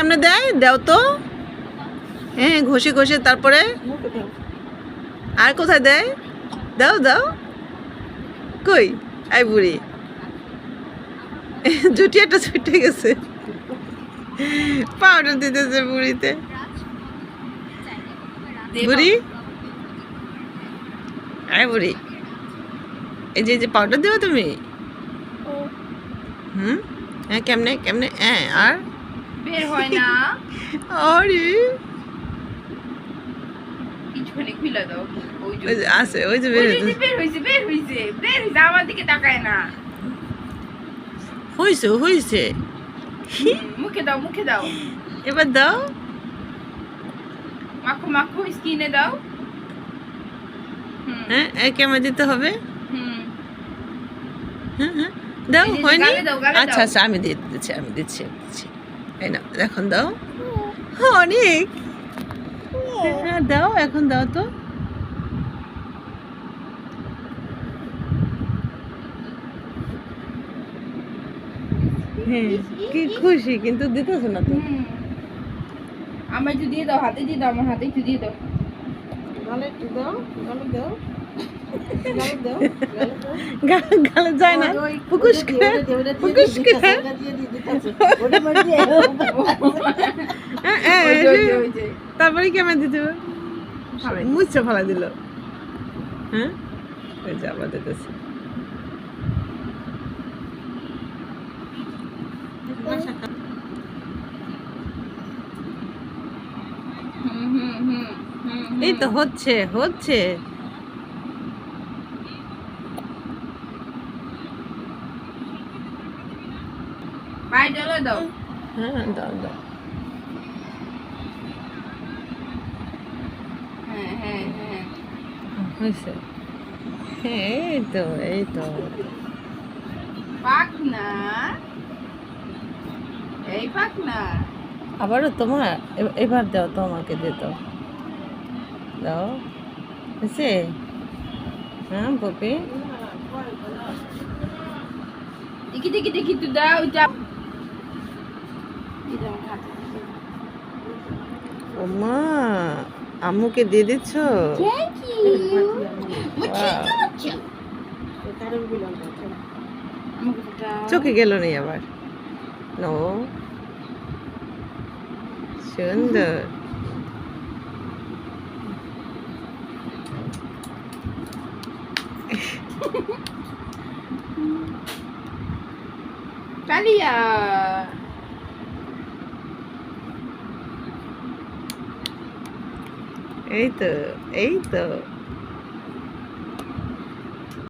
কেমনে দেয় দাও তো। হ্যাঁ ঘষে ঘষে তারপরে আর কোথায় দেয়? দাও দাও। কই? আই বুড়ি। জুটি একটা ছুটে গেছে। পাউডার দিতেছে বুড়িতে। বুড়ি? আয় বুড়ি। এই যে যে পাউডার দেবো তুমি? হুম? হ্যাঁ কেমনে কেমনে? হ্যাঁ আর? বের হয় না। আরে। কিছুখানি খুলে দাও ওই যে আছে ওই যে বের যে, হইতে- বের হইছে বের হইছে বের হইছে আমার দিকে তাকায় না। হইছে হইছে। মুখে দাও মুখে দাও। এবার দাও। মাখো মাখো স্কিনে দাও। হ্যাঁ এই কেমন দিতে হবে? হুম। হ্যাঁ হ্যাঁ। দাও হয়নি? আচ্ছা আচ্ছা আমি দিয়ে দিচ্ছি আমি দিচ্ছি আমি দিচ্ছি। এই না এখন দাও অনেক হ্যাঁ দাও এখন দাও তো হ্যাঁ কি খুশি কিন্তু দিতেছে না তো। আমার দিয়ে দাও হাতে দিয়ে দাও আমার হাতে একটু দিয়ে দাও গালে একটু দাও গালে দাও গালে দাও গালে দাও গালে গালে যায় না দিয়ে, করে দিয়ে করে তারপরে কেমন দিতে ফেলা দিল। হ্যাঁ? ওই যে আবার দিতেছে। এই তো হচ্ছে হচ্ছে। পায়ে জলে দাও হ্যাঁ দাও দাও হ্যাঁ হ্যাঁ হ্যাঁ হয়েছে হ্যাঁ এই তো এই তো পাক না এই পাক না আবারও তোমার এবার দাও তোমাকে দে তো দাও। হয়েছে হ্যাঁ পপি দেখি দেখি দেখি তুই দাও ওইটা এই দাও, হাতে। ও মা আম্মুকে দিয়ে দিচ্ছ? চোখে গেল নি আবার। নো সুন্দর। কালিয়া এই তো এই তো।